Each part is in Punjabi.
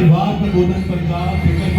परिवार प्रबोधन पंजाब फिकरमंद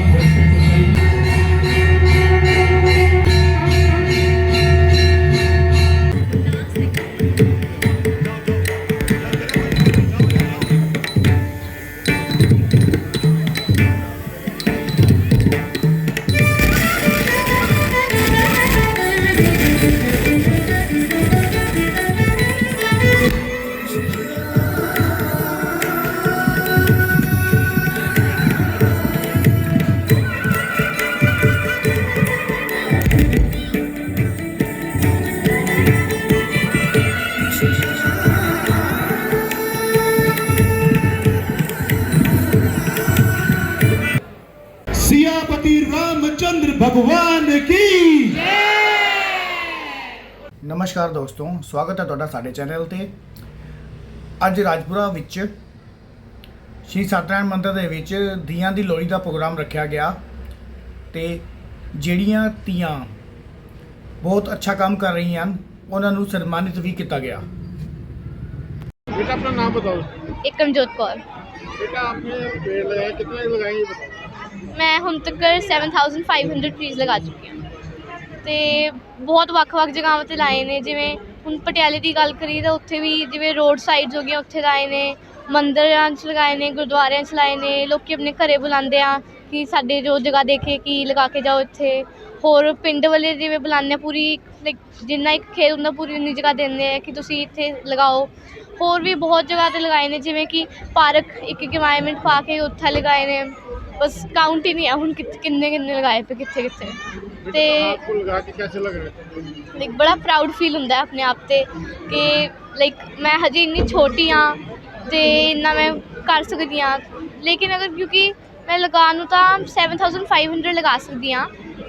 रामचंद्र भगवान की ਨਮਸਕਾਰ ਦੋਸਤੋ ਸਵਾਗਤ ਹੈ ਤੁਹਾਡਾ ਸਾਡੇ ਚੈਨਲ ਤੇ ਅੱਜ ਰਾਜਪੁਰਾ ਵਿੱਚ ਸ਼੍ਰੀ ਸਤਨਾਰਾਇਣ ਮੰਦਿਰ ਦੇ ਵਿੱਚ ਦੀਆਂ ਦੀ ਲੋਹੜੀ ਦਾ ਪ੍ਰੋਗਰਾਮ ਰੱਖਿਆ ਗਿਆ ਤੇ ਜਿਹੜੀਆਂ ਤੀਆਂ ਬਹੁਤ ਅੱਛਾ ਕੰਮ ਕਰ ਰਹੀਆਂ ਹਨ ਉਹਨਾਂ ਨੂੰ ਸਨਮਾਨਿਤ ਵੀ ਕੀਤਾ ਗਿਆ बेटा अपना नाम बताओ ਏਕਮਜੋਤ ਕੌਰ बेटा आपने पेड़ लगाए कितने लगाए ये बताओ ਮੈਂ ਹੁਣ ਤੱਕ 7500 ਟਰੀਜ਼ ਲਗਾ ਚੁੱਕੀ ਹਾਂ। ਤੇ ਬਹੁਤ ਵੱਖ-ਵੱਖ ਜਗ੍ਹਾਵਾਂ ਤੇ ਲਾਏ ਨੇ, ਜਿਵੇਂ ਹੁਣ ਪਟਿਆਲੇ ਦੀ ਗੱਲ ਕਰੀਏ ਤਾਂ ਉੱਥੇ ਵੀ ਜਿਵੇਂ ਰੋਡ ਸਾਈਡਸ ਹੋ ਗਈਆਂ ਉੱਥੇ ਲਾਏ ਨੇ, ਮੰਦਰਾਂ 'ਚ ਲਗਾਏ ਨੇ, ਗੁਰਦੁਆਰਿਆਂ 'ਚ ਲਾਏ ਨੇ, ਲੋਕੀ ਆਪਣੇ ਘਰੇ ਬੁਲਾਉਂਦੇ ਆ ਕਿ ਸਾਡੇ ਜੋ ਜਗ੍ਹਾ ਦੇਖੇ ਕਿ ਲਗਾ ਕੇ ਜਾਓ ਇੱਥੇ। ਹੋਰ ਪਿੰਡ ਵਾਲੇ ਜਿਵੇਂ ਬੁਲਾਉਂਦੇ ਆ ਪੂਰੀ ਲਾਈਕ ਜਿੰਨਾ ਇੱਕ ਖੇਤ ਹੁੰਦਾ ਪੂਰੀ ਉਨੀ ਜਗ੍ਹਾ ਦਿੰਦੇ ਆ ਕਿ ਤੁਸੀਂ ਇੱਥੇ ਲਗਾਓ। ਹੋਰ ਵੀ ਬਹੁਤ ਜਗ੍ਹਾ ਤੇ ਲਗਾਏ ਨੇ, ਜਿਵੇਂ ਕਿ ਪਾਰਕ ਇੱਕ ਇੱਕ ਪਾ ਕੇ ਉੱਥੇ ਲਗਾਏ ਨੇ। ਬਸ ਕਾਊਂਟ ਹੀ ਨਹੀਂ ਆ ਹੁਣ ਕਿੱਥੇ- ਕਿੰਨੇ ਕਿੰਨੇ ਲਗਾਏ ਪਏ ਕਿੱਥੇ ਕਿੱਥੇ बेटा ਤੇ आपको लगा के कैसे लग रहा है ਲਾਈਕ ਬੜਾ ਪ੍ਰਾਊਡ ਫੀਲ ਹੁੰਦਾ ਹੈ ਆਪਣੇ ਆਪ ਤੇ ਕਿ ਲਾਈਕ ਮੈਂ ਹਜੇ ਇੰਨੀ ਛੋਟੀ ਹਾਂ ਤੇ ਇੰਨਾ ਮੈਂ ਕਰ ਸਕਦੀ ਹਾਂ ਲੇਕਿਨ ਅਗਰ ਕਿਉਂਕਿ ਮੈਂ ਲਗਾਉਣ ਨੂੰ ਤਾਂ 7500 ਲਗਾ ਸਕਦੀ ਹਾਂ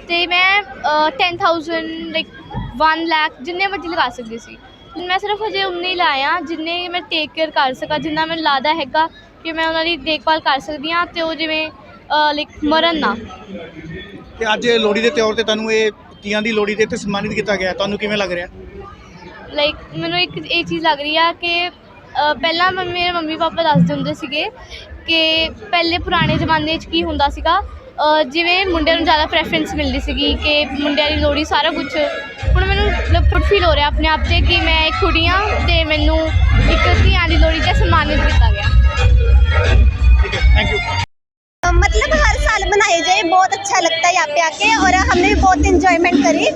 ਤੇ ਮੈਂ ਅ, 10000 ਲਾਈਕ 1 ਲੱਖ ਜਿੰਨੇ ਮਰਜ਼ੀ ਲਗਾ ਸਕਦੀ ਸੀ ਮੈਂ ਸਿਰਫ ਹਜੇ ਉਨੇ ਹੀ ਲਾਇਆ ਜਿੰਨੇ ਮੈਂ ਟੇਕ ਕੇਅਰ ਕਰ ਸਕਾਂ ਜਿੰਨਾ ਮੈਨੂੰ ਲੱਗਦਾ ਹੈਗਾ ਕਿ ਮੈਂ ਉਹਨਾਂ ਦੀ ਦੇਖਭਾਲ ਕਰ ਸਕਦੀ ਹਾਂ ਤੇ ਉਹ ਜਿਵੇਂ ਲਾਈਕ ਮਰਨ ਨਾ। ਤੇ ਅੱਜ ਲੋਹੜੀ ਦੇ ਤੌਰ ਤੇ ਤੁਹਾਨੂੰ ਇਹ ਤੀਆਂ ਦੀ ਲੋਹੜੀ ਦੇ ਇੱਥੇ ਸਨਮਾਨਿਤ ਕੀਤਾ ਗਿਆ। ਤੁਹਾਨੂੰ ਕਿਵੇਂ ਲੱਗ ਰਿਹਾ? ਲਾਈਕ ਮੈਨੂੰ ਇੱਕ ਇਹ ਚੀਜ਼ ਲੱਗ ਰਹੀ ਆ ਕਿ ਅ, ਪਹਿਲਾਂ ਮ- ਮੇਰੇ ਮੰਮੀ ਪਾਪਾ ਦੱਸਦੇ ਹੁੰਦੇ ਸੀਗੇ ਕਿ ਪਹਿਲੇ ਪੁਰਾਣੇ ਜ਼ਮਾਨੇ 'ਚ ਕੀ ਹੁੰਦਾ ਸੀਗਾ ਅ, ਜਿਵੇਂ ਮੁੰਡਿਆਂ ਨੂੰ ਜ਼ਿਆਦਾ ਪ੍ਰੈਫਰੈਂਸ ਮਿਲਦੀ ਸੀਗੀ ਕਿ ਮੁੰਡਿਆਂ ਦੀ ਲੋੜੀ ਸਾਰਾ ਕੁਝ ਹੁਣ ਮੈਨੂੰ ਪ੍ਰਾਊਡ ਫੀਲ ਹੋ ਰਿਹਾ ਆਪਣੇ ਆਪ ਤੇ ਕਿ ਮੈਂ ਇੱਕ ਕੁੜੀ ਹਾਂ ਤੇ ਮੈਨੂੰ ਇੱਕ ਧੀਆਂ ਦੀ ਲੋੜੀ 'ਤੇ ਸਨਮਾਨਿਤ ਕੀਤਾ ਗਿਆ। ਠੀਕ ਹੈ ਥੈਂਕ ਯੂ मतलब हर साल मनाए जाए बहुत अच्छा लगता है यहाँ पे आके और हमने भी बहुत इंजॉयमेंट करी।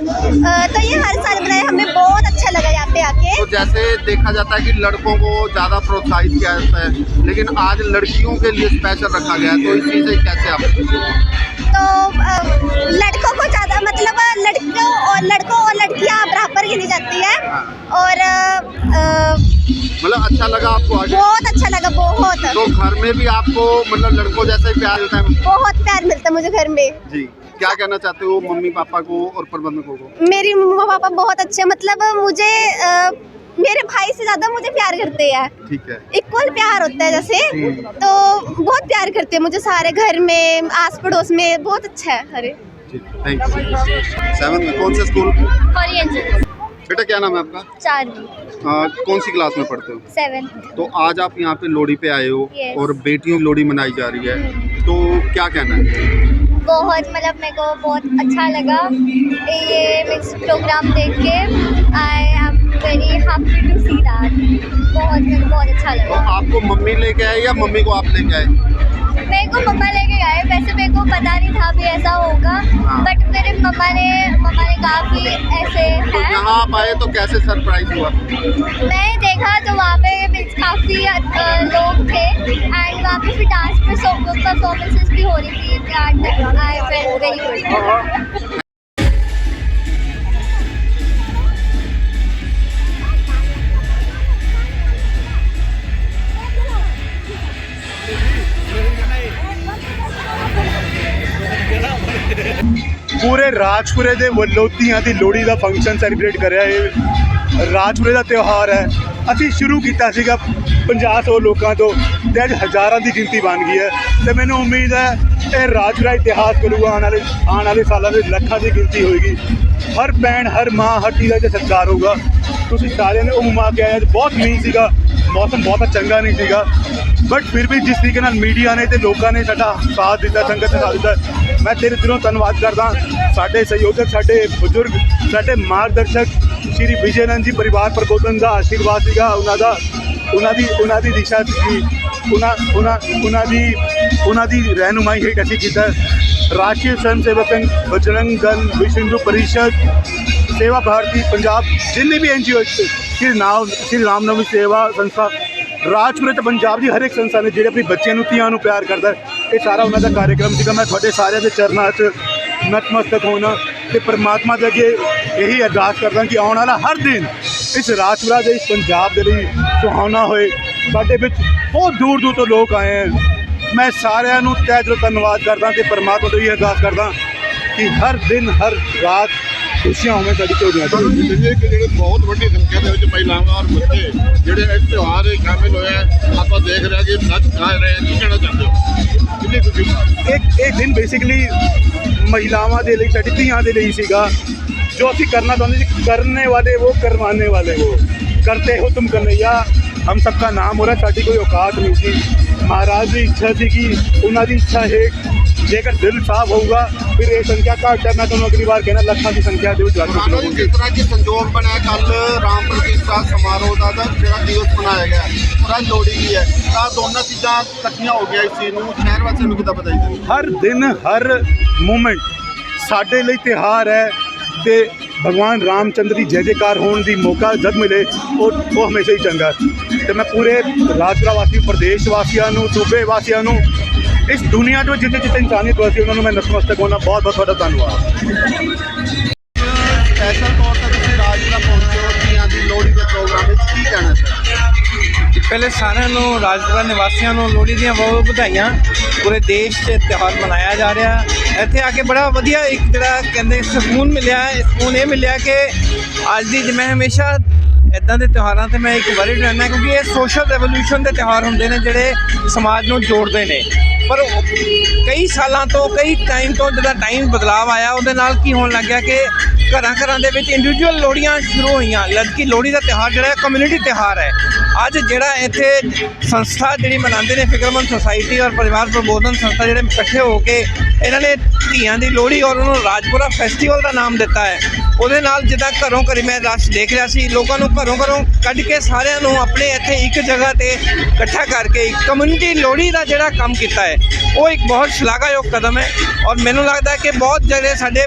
तो ये हर साल मनाए हमें बहुत अच्छा लगा यहाँ पे आके। तो जैसे देखा जाता है कि लड़कों को ज़्यादा प्रोत्साहित किया जाता है लेकिन आज लड़कियों के लिए स्पेशल रखा गया है तो इस चीज़ से कैसे आप तो लड़कों को ज़्यादा मतलब लड़कों और लड़कों और लड़कियाँ बराबर गिनी जाती है। और अ, अ, मतलब अच्छा लगा आपको आज बहुत अच्छा लगा बहुत। तो घर में भी आपको मतलब लड़कों जैसा ही प्यार मिलता है? बहुत प्यार मिलता है मुझे घर में। जी। क्या कहना चाहते हो मम्मी पापा को और प्रबंधकों को? मेरी मम्मा पापा बहुत अच्छे मतलब मुझे मेरे भाई से ज़्यादा मुझे प्यार करते हैं। ठीक है। इक्वल प्यार होता है जैसे। तो बहुत प्यार करते हैं मुझे सारे घर में आस पड़ोस में। बहुत अच्छा है अरे थैंक यू सेवन में कौन से स्कूल बेटा क्या नाम है आपका? चारवीं आ, कौन सी क्लास में पढ़ते हो? सेवन। तो आज आप यहाँ पे लोहड़ी पे आए हो और बेटियों लोहड़ी मनाई जा रही है। तो क्या कहना है? बहुत मतलब मेरे को बहुत अच्छा लगा। ये मिक्स प्रोग्राम देख के I am very happy to see that बहुत बहुत अच्छा लगा। तो आपको मम्मी लेके आए या मम्मी को आप लेके आए? मेरे को मम्मा लेके गए वैसे मेरे को पता नहीं था भी ऐसा होगा हाँ। बट मेरे मम्मा ने मम्मा ने कहा कि ऐसे तो है। यहाँ आप आए तो कैसे सरप्राइज़ हुआ? मैं देखा तो वहाँ पे काफ़ी लोग थे एंड वहाँ पे फिर डांस परफॉर्मेंसेस भी हो रही थी and I feel very good ਪੂਰੇ ਰਾਜਪੁਰੇ ਦੇ ਵੱਲੋਂ ਧੀਆਂ ਦੀ ਲੋਹੜੀ ਦਾ ਫੰਕਸ਼ਨ ਸੈਲੀਬ੍ਰੇਟ ਕਰਿਆ। ਇਹ ਰਾਜਪੁਰੇ ਦਾ ਤਿਉਹਾਰ ਹੈ। ਅਸੀਂ ਸ਼ੁਰੂ ਕੀਤਾ ਸੀਗਾ 50 ਲੋਕਾਂ ਤੋਂ ਤੇ ਅੱਜ ਹਜ਼ਾਰਾਂ ਦੀ ਗਿਣਤੀ ਬਣ ਗਈ ਹੈ। ਤੇ ਮੈਨੂੰ ਉਮੀਦ ਹੈ ਇਹ ਰਾਜਪੁਰਾ ਇਤਿਹਾਸ ਕਰੂਗਾ ਆਉਣ ਵਾਲੇ ਆਉਣ ਵਾਲੇ ਸਾਲਾਂ ਵਿੱਚ ਲੱਖਾਂ ਦੀ ਗਿਣਤੀ ਹੋਏਗੀ। ਹਰ ਭੈਣ, ਹਰ ਮਾਂ, ਹਰ ਧੀ ਦਾ ਇੱਥੇ ਸਤਿਕਾਰ ਹੋਊਗਾ। ਤੁਸੀਂ ਸਾਰਿਆਂ ਨੇ ਉਹ ਮਾ ਕੇ ਆਇਆ। ਅੱਜ ਬਹੁਤ ਮੀਂਹ ਸੀਗਾ। ਮੌਸਮ ਬਹੁਤ ਚੰਗਾ ਨਹੀਂ ਸੀਗਾ। ਬਟ ਫਿਰ ਵੀ ਜਿਸ ਤਰੀਕੇ ਨਾਲ ਮੀਡੀਆ ਨੇ ਤੇ ਲੋਕਾਂ ਨੇ ਸਾਡਾ ਸਾਥ ਦਿੱਤਾ, ਸੰਗਤ ਨੇ ਸਾਥ ਦਿੱਤਾ ਮੈਂ ਤੇਰੇ ਦਿਲੋਂ ਧੰਨਵਾਦ ਕਰਦਾ ਸਾਡੇ ਸਹਿਯੋਜਕ, ਸਾਡੇ ਬਜ਼ੁਰਗ, ਸਾਡੇ ਮਾਰਗਦਰਸ਼ਕ ਸ਼੍ਰੀ ਵਿਜੇਨੰਦ ਜੀ ਪਰਿਵਾਰ ਪ੍ਰਬੋਧਨ ਦਾ ਆਸ਼ੀਰਵਾਦ ਸੀਗਾ। ਉਹਨਾਂ ਦਾ, ਉਹਨਾਂ ਦੀ ਉਹਨਾਂ ਦੀ ਦਿਸ਼ਾ ਸੀ। ਉਹਨਾਂ ਉਹਨਾਂ ਉਹਨਾਂ ਦੀ ਉਹਨਾਂ ਦੀ ਰਹਿਨੁਮਾਈ ਹੇਠ ਅਸੀਂ ਕੀਤਾ। ਰਾਸ਼ਟਰੀ ਸਵੈਮ ਸੇਵਕ ਸੰਘ ਬਜਰੰਗ ਦਲ ਵਿਸ਼ਵ ਹਿੰਦੂ ਪਰਿਸ਼ਦ, ਸੇਵਾ ਭਾਰਤੀ ਪੰਜਾਬ, ਜਿੰਨੇ ਵੀ ਐਨਜੀਓ ਸ਼੍ਰੀ ਨਾਮ, ਸ਼੍ਰੀ ਰਾਮਨਵਮੀ ਸੇਵਾ ਸੰਸਥਾ ਰਾਜਪੁਰੇ ਤੇ ਪੰਜਾਬ ਦੀ ਹਰ ਇੱਕ ਸੰਸਥਾ ਨੇ ਜਿਹੜੇ ਆਪਣੇ ਬੱਚਿਆਂ ਨੂੰ, ਧੀਆਂ ਨੂੰ ਪਿਆਰ ਕਰਦਾ ਇਹ ਸਾਰਾ ਉਹਨਾਂ ਦਾ ਕਾਰਜਕ੍ਰਮ ਸੀਗਾ। ਮੈਂ ਤੁਹਾਡੇ ਸਾਰਿਆਂ ਦੇ ਚਰਨਾਂ 'ਚ ਨਤਮਸਤਕ ਹੋਣਾ ਤੇ ਪ੍ਰਮਾਤਮਾ ਦੇ ਅੱਗੇ ਇਹੀ ਅਰਦਾਸ ਕਰਦਾ ਕਿ ਆਉਣ ਵਾਲਾ ਹਰ ਦਿਨ ਇਸ ਰਾਜਪੁਰਾ ਦੇ, ਇਸ ਪੰਜਾਬ ਦੇ ਲਈ ਸੁਹਾਵਣਾ ਹੋਏ। ਸਾਡੇ ਵਿੱਚ ਬਹੁਤ ਦੂਰ ਦੂਰ ਤੋਂ ਲੋਕ ਆਏ ਹੈ। ਮੈਂ ਸਾਰਿਆਂ ਨੂੰ ਤਹਿ ਦਿਲੋਂ ਧੰਨਵਾਦ ਕਰਦਾ ਤੇ ਪ੍ਰਮਾਤਮਾ ਤੋਂ ਇਹ ਅਰਦਾਸ ਕਰਦਾ ਕਿ ਹਰ ਦਿਨ, ਹਰ ਰਾਤ ਖੁਸ਼ੀਆਂ ਹੋਵੇ ਸਾਡੀ ਝੋਲੀਆਂ 'ਚ ਜਿਹੜੇ ਬਹੁਤ ਵੱਡੀ ਸੰਖਿਆ ਦੇ ਵਿੱਚ ਮਹਿਲਾਵਾਂ ਔਰ ਬੱਚੇ ਜਿਹੜੇ ਇਸ ਤਿਉਹਾਰ ਵਿੱਚ ਸ਼ਾਮਿਲ ਹੋਏ ਆ ਆਪਾਂ ਦੇਖ ਰਹੇ ਹਾਂ ਕਿ ਨੱਚ ਗਾ ਰਹੇ ਜੀ ਤੁਸੀਂ ਇੱਕ ਇਹ ਦਿਨ ਬੇਸਿਕਲੀ ਮਹਿਲਾਵਾਂ ਦੇ ਲਈ ਸਾਡੀ ਧੀਆਂ ਦੇ ਲਈ ਸੀਗਾ जो अभी करना चाहते थे करने वाले वो करवाने वाले वो करते हो तुम कन्हैया हम सबका नाम हो रहा साड़ी कोई औकात नहीं थी महाराज की इच्छा थी कि उन्होंने इच्छा है ਜੇਕਰ ਦਿਲ ਸਾਫ਼ ਹੋਊਗਾ ਫਿਰ ਇਹ ਸੰਖਿਆ ਘੱਟ ਹੈ। ਮੈਂ ਤੁਹਾਨੂੰ ਅਗਲੀ ਵਾਰ ਕਹਿਣਾ ਲੱਖਾਂ ਦੀ ਸੰਖਿਆ ਦੇ ਵਿੱਚ ਵੱਧ ਮਾਨੋ ਜੀ ਜਿਸ ਤਰ੍ਹਾਂ ਕਿ ਸੰਜੋਗ ਬਣਿਆ ਕੱਲ ਰਾਮ ਪ੍ਰਤਿਸ਼ਠਾ ਸਮਾਰੋਹ ਦਾ ਤਾਂ ਜਿਹੜਾ ਦਿਵਸ ਮਨਾਇਆ ਗਿਆ ਅੱਜ ਲੋਹੜੀ ਵੀ ਹੈ। ਤਾਂ ਦੋਨਾਂ ਚੀਜ਼ਾਂ ਇਕੱਠੀਆਂ ਹੋ ਗਿਆ ਇਸ ਚੀਜ਼ ਨੂੰ। ਸ਼ਹਿਰ ਵਾਸੀਆਂ ਨੂੰ ਕਿੱਦਾਂ ਪਤਾ ਜੀ? ਹਰ ਦਿਨ ਹਰ ਮੂਮੈਂਟ ਸਾਡੇ ਲਈ ਤਿਉਹਾਰ ਹੈ ਤੇ ਭਗਵਾਨ ਰਾਮਚੰਦਰ ਦੀ ਜੈ ਜੈਕਾਰ ਹੋਣ ਦੀ ਮੌਕਾ ਜਦ ਮਿਲੇ ਉਹ ਉਹ ਹਮੇਸ਼ਾ ਹੀ ਚੰਗਾ। ਤੇ ਮੈਂ ਪੂਰੇ ਰਾਜਪੁਰਾ ਵਾਸੀ ਪ੍ਰਦੇਸ਼ ਵਾਸੀਆਂ ਨੂੰ ਸੂਬੇ ਵਾਸੀਆਂ ਨੂੰ ਇਸ ਦੁਨੀਆ ਦੇ ਵਿੱਚ ਜਿੱਥੇ ਜਿੱਥੇ ਇਨਸਾਨੀਅਤ ਵਸੀ ਉਹਨਾਂ ਨੂੰ ਮੈਂ ਨਤਮਸਤਕ ਹੋਣਾ ਬਹੁਤ ਬਹੁਤ ਤੁਹਾਡਾ ਧੰਨਵਾਦ। ਸਪੈਸ਼ਲ ਤੌਰ ਤੇ ਤੁਸੀਂ ਰਾਜਪੁਰਾ ਪਹੁੰਚੇ ਹੋ ਧੀਆਂ ਦੀ ਲੋਹੜੀ ਦੇ ਪ੍ਰੋਗਰਾਮ ਵਿੱਚ ਕੀ ਕਹਿਣਾ ਸਰ ਪਹਿਲੇ ਸਾਰਿਆਂ ਨੂੰ ਰਾਜਪੁਰਾ ਨਿਵਾਸੀਆਂ ਨੂੰ ਲੋਹੜੀ ਦੀਆਂ ਬਹੁਤ ਵਧਾਈਆਂ। ਪੂਰੇ ਦੇਸ਼ 'ਚ ਤਿਉਹਾਰ ਮਨਾਇਆ ਜਾ ਰਿਹਾ। ਇੱਥੇ ਆ ਕੇ ਬੜਾ ਵਧੀਆ ਇੱਕ ਜਿਹੜਾ ਕਹਿੰਦੇ ਸਕੂਨ ਮਿਲਿਆ ਹੈ। ਸਕੂਨ ਇਹ ਮਿਲਿਆ ਕਿ ਅੱਜ ਦੀ ਜਿਵੇਂ ਹਮੇਸ਼ਾ ਇਦਾਂ ਦੇ ਤਿਉਹਾਰਾਂ ਤੇ ਮੈਂ ਇੱਕ ਵਰਿਡ ਰਹਿੰਦਾ ਕਿਉਂਕਿ ਇਹ ਸੋਸ਼ਲ ਰੈਵੋਲੂਸ਼ਨ ਦੇ ਤਿਉਹਾਰ ਹੁੰਦੇ ਨੇ ਜਿਹੜੇ ਸਮਾਜ ਨੂੰ ਜੋੜਦੇ ਨੇ। ਪਰ ਕਈ ਸਾਲਾਂ ਤੋਂ, ਕਈ ਟਾਈਮ ਤੋਂ ਜਿਹੜਾ ਟਾਈਮ ਬਦਲਾਅ ਆਇਆ, ਉਹਦੇ ਨਾਲ ਕੀ ਹੋਣ ਲੱਗਿਆ ਕਿ ਘਰਾਂ ਘਰਾਂ ਦੇ ਵਿੱਚ ਇੰਡੀਵਿਜੂਅਲ ਲੋਹੜੀਆਂ ਸ਼ੁਰੂ ਹੋਈਆਂ। ਜਦਕਿ ਲੋਹੜੀ ਦਾ ਤਿਉਹਾਰ ਜਿਹੜਾ ਹੈ ਕਮਿਊਨਿਟੀ ਤਿਉਹਾਰ ਹੈ। ਅੱਜ ਜਿਹੜਾ ਇੱਥੇ ਸੰਸਥਾ ਜਿਹੜੀ ਮਨਾਉਂਦੇ ਨੇ, ਫਿਕਰਮੰਦ ਸੁਸਾਇਟੀ ਔਰ ਪਰਿਵਾਰ ਪ੍ਰਬੋਧਨ ਸੰਸਥਾ ਜਿਹੜੇ ਇਕੱਠੇ ਹੋ ਕੇ ਇਹਨਾਂ ਨੇ ਧੀਆਂ ਦੀ ਲੋਹੜੀ ਔਰ ਉਹਨੂੰ ਰਾਜਪੁਰਾ ਫੈਸਟੀਵਲ ਦਾ ਨਾਮ ਦਿੱਤਾ ਹੈ। ਉਹਦੇ ਨਾਲ ਜਿੱਦਾਂ ਘਰੋਂ ਘਰੀ ਮੈਂ ਰਸ਼ ਦੇਖ ਰਿਹਾ ਸੀ, ਲੋਕਾਂ ਨੂੰ ਘਰੋਂ ਘਰੋਂ ਕੱਢ ਕੇ ਸਾਰਿਆਂ ਨੂੰ ਆਪਣੇ ਇੱਥੇ ਇੱਕ ਜਗ੍ਹਾ ਤੇ ਇਕੱਠਾ ਕਰਕੇ ਕਮਿਊਨਿਟੀ ਲੋਹੜੀ ਦਾ ਜਿਹੜਾ ਕੰਮ ਕੀਤਾ ਹੈ, ਉਹ ਇੱਕ ਬਹੁਤ ਸ਼ਲਾਘਾਯੋਗ ਕਦਮ ਹੈ। ਔਰ ਮੈਨੂੰ ਲੱਗਦਾ ਹੈ ਕਿ ਬਹੁਤ ਜਿਹੜੇ ਸਾਡੇ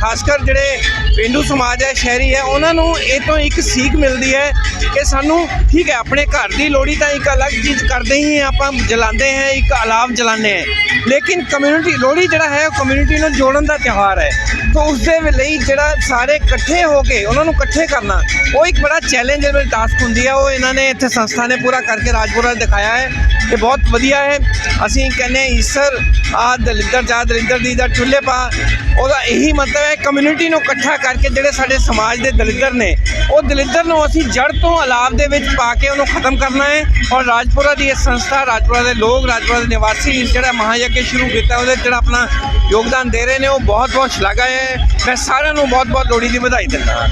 ਖਾਸ ਕਰ ਜਿਹੜੇ ਪਿੰਡੂ ਸਮਾਜ ਹੈ, ਸ਼ਹਿਰੀ ਹੈ, ਉਹਨਾਂ ਨੂੰ ਇਹ ਤੋਂ ਇੱਕ ਸੀਖ ਮਿਲਦੀ ਹੈ ਕਿ ਸਾਨੂੰ ਠੀਕ ਹੈ, ਆਪਣੇ ਘਰ ਦੀ ਲੋਹੜੀ ਤਾਂ ਇੱਕ ਅਲੱਗ ਚੀਜ਼ ਕਰਦੇ ਹੀ ਆਪਾਂ ਜਲਾਉਂਦੇ ਹਾਂ, ਇੱਕ ਅਲਾਵ ਜਲਾਉਂਦੇ ਹਾਂ। ਲੇਕਿਨ ਕਮਿਊਨਿਟੀ ਲੋਹੜੀ ਜਿਹੜਾ ਹੈ, ਉਹ ਕਮਿਊਨਿਟੀ ਨੂੰ ਜੋੜਨ ਦਾ ਤਿਉਹਾਰ ਹੈ। ਤਾਂ ਉਸ ਦੇ ਲਈ ਜਿਹੜਾ ਸਾਰੇ ਇਕੱਠੇ ਹੋ ਕੇ ਉਹਨਾਂ ਨੂੰ ਇਕੱਠੇ ਕਰਨਾ, ਉਹ ਇੱਕ ਬੜਾ ਚੈਲੰਜੇਬਲ ਟਾਸਕ ਹੁੰਦੀ ਹੈ। ਉਹ ਇਹਨਾਂ ਨੇ ਇੱਥੇ ਸੰਸਥਾ ਨੇ ਪੂਰਾ ਕਰਕੇ ਰਾਜਪੁਰਾ ਦਿਖਾਇਆ ਹੈ ਇਹ ਬਹੁਤ ਵਧੀਆ ਹੈ। ਅਸੀਂ ਕਹਿੰਦੇ ਈਸਰ ਆ ਦਲਿੰਦਰ ਜਾ ਦਲਿੰਦਰ ਦੀ ਦਾ ਚੁੱਲ੍ਹੇ ਪਾ। ਉਹਦਾ ਇਹੀ ਮਤਲਬ ਹੈ ਕਮਿਊਨਿਟੀ ਨੂੰ ਇਕੱਠਾ ਕਰਕੇ ਜਿਹੜੇ ਸਾਡੇ ਸਮਾਜ ਦੇ ਦਲਿੱਦਰ ਨੇ ਉਹ ਦਲਿੱਦਰ ਨੂੰ ਅਸੀਂ ਜੜ ਤੋਂ ਅਲਾਪ ਦੇ ਵਿੱਚ ਪਾ ਕੇ ਉਹਨੂੰ ਖਤਮ ਕਰਨਾ ਹੈ ਔਰ ਰਾਜਪੁਰਾ ਦੀ ਇਹ ਸੰਸਥਾ ਰਾਜਪੁਰਾ ਦੇ ਲੋਕ ਰਾਜਪੁਰਾ ਦੇ ਨਿਵਾਸੀ ਜਿਹੜਾ ਮਹਾਯੱਗ ਸ਼ੁਰੂ ਕੀਤਾ ਉਹਦੇ ਜਿਹੜਾ ਆਪਣਾ ਯੋਗਦਾਨ ਦੇ ਰਹੇ ਨੇ ਉਹ ਬਹੁਤ ਬਹੁਤ ਸ਼ਲਾਘਾ ਹੈ। ਮੈਂ ਸਾਰਿਆਂ ਨੂੰ ਬਹੁਤ ਬਹੁਤ ਲੋਹੜੀ ਦੀ ਵਧਾਈ ਦਿੰਦਾ ਹਾਂ।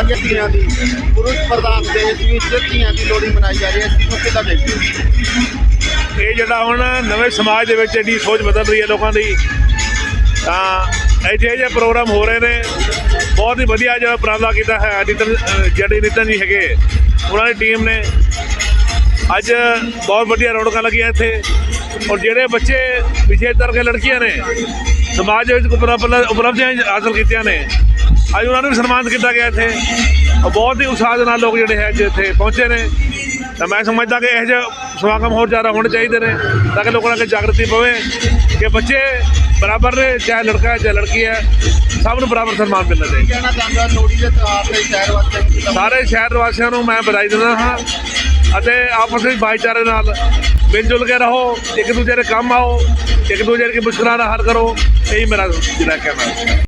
ਅੱਜ ਧੀਆਂ ਦੀ ਪੁਰਸ਼ ਪ੍ਰਧਾਨ ਦੇਸ਼ ਵਿੱਚ ਧੀਆਂ ਦੀ ਲੋਹੜੀ ਮਨਾਈ ਜਾ ਰਹੀ ਹੈ। ਇਸ ਚੀਜ਼ ਨੂੰ ਕਿੱਦਾਂ ਦੇਖਦੇ ਹੋ? ਇਹ ਜਿਹੜਾ ਹੁਣ ਨਵੇਂ ਸਮਾਜ ਦੇ ਵਿੱਚ ਐਡੀ ਸੋਚ ਬਦਲ ਰਹੀ ਹੈ ਲੋਕਾਂ ਦੀ ਤਾਂ ਇੱਥੇ ਇਹ ਜਿਹੇ ਪ੍ਰੋਗਰਾਮ ਹੋ ਰਹੇ ਨੇ। ਬਹੁਤ ਹੀ ਵਧੀਆ ਜਿਹੜਾ ਉਪਰਾਲਾ ਕੀਤਾ ਹੈ ਨਿਤਨ ਅ, ਜਿਹੜੇ ਨਿਤਨ ਜੀ ਹੈਗੇ। ਉਹਨਾਂ ਦੀ ਟੀਮ ਨੇ ਅੱਜ ਬਹੁਤ ਵਧੀਆ ਰੌਣਕਾਂ ਲੱਗੀਆਂ ਇੱਥੇ। ਔਰ ਜਿਹੜੇ ਬੱਚੇ ਵਿਸ਼ੇਸ਼ ਤੌਰ 'ਤੇ ਲੜਕੀਆਂ ਨੇ ਸਮਾਜ ਦੇ ਵਿੱਚ ਉਪਲਬਧੀਆਂ ਹਾਸਲ ਕੀਤੀਆਂ ਨੇ ਅੱਜ ਉਹਨਾਂ ਨੂੰ ਵੀ ਸਨਮਾਨਿਤ ਕੀਤਾ ਗਿਆ ਇੱਥੇ। ਔਰ ਬਹੁਤ ਹੀ ਉਤਸ਼ਾਹ ਦੇ ਨਾਲ ਲੋਕ ਜਿਹੜੇ ਹੈ ਅੱਜ ਇੱਥੇ ਪਹੁੰਚੇ ਨੇ। ਤਾਂ ਮੈਂ ਸਮਝਦਾ ਕਿ ਇਹੋ ਜਿਹੇ ਸਮਾਗਮ ਹੋਰ ਜ਼ਿਆਦਾ ਹੋਣੇ ਚਾਹੀਦੇ ਨੇ ਤਾਂ ਕਿ ਲੋਕਾਂ ਨੂੰ ਜਾਗਰਤੀ ਪਵੇ ਕਿ ਬੱਚੇ ਬਰਾਬਰ ਨੇ ਚਾਹੇ ਲੜਕਾ ਹੈ ਚਾਹੇ ਲੜਕੀ ਹੈ ਸਭ ਨੂੰ ਬਰਾਬਰ ਸਨਮਾਨ ਮਿਲਣਾ ਚਾਹੀਦਾ। ਕਹਿਣਾ ਚਾਹੁੰਦਾ ਲੋਹੜੀ ਦੇ ਤਿਉਹਾਰ ਤੇ ਸ਼ਹਿਰ ਕਿੱਦਾਂ ਸਾਰੇ ਸ਼ਹਿਰ ਵਾਸੀਆਂ ਨੂੰ ਮੈਂ ਵਧਾਈ ਦਿੰਦਾ ਹਾਂ ਅਤੇ ਆਪਸ ਵਿੱਚ ਭਾਈਚਾਰੇ ਨਾਲ ਮਿਲ ਜੁਲ ਕੇ ਰਹੋ ਇੱਕ ਦੂਜੇ ਦੇ ਕੰਮ ਆਓ ਇੱਕ ਦੂਜੇ ਦੀ ਮੁਸ਼ਕਲਾਂ ਦਾ ਹੱਲ ਕਰੋ ਇਹੀ ਮੇਰਾ ਜਿਹੜਾ ਕਹਿਣਾ ਹੈ।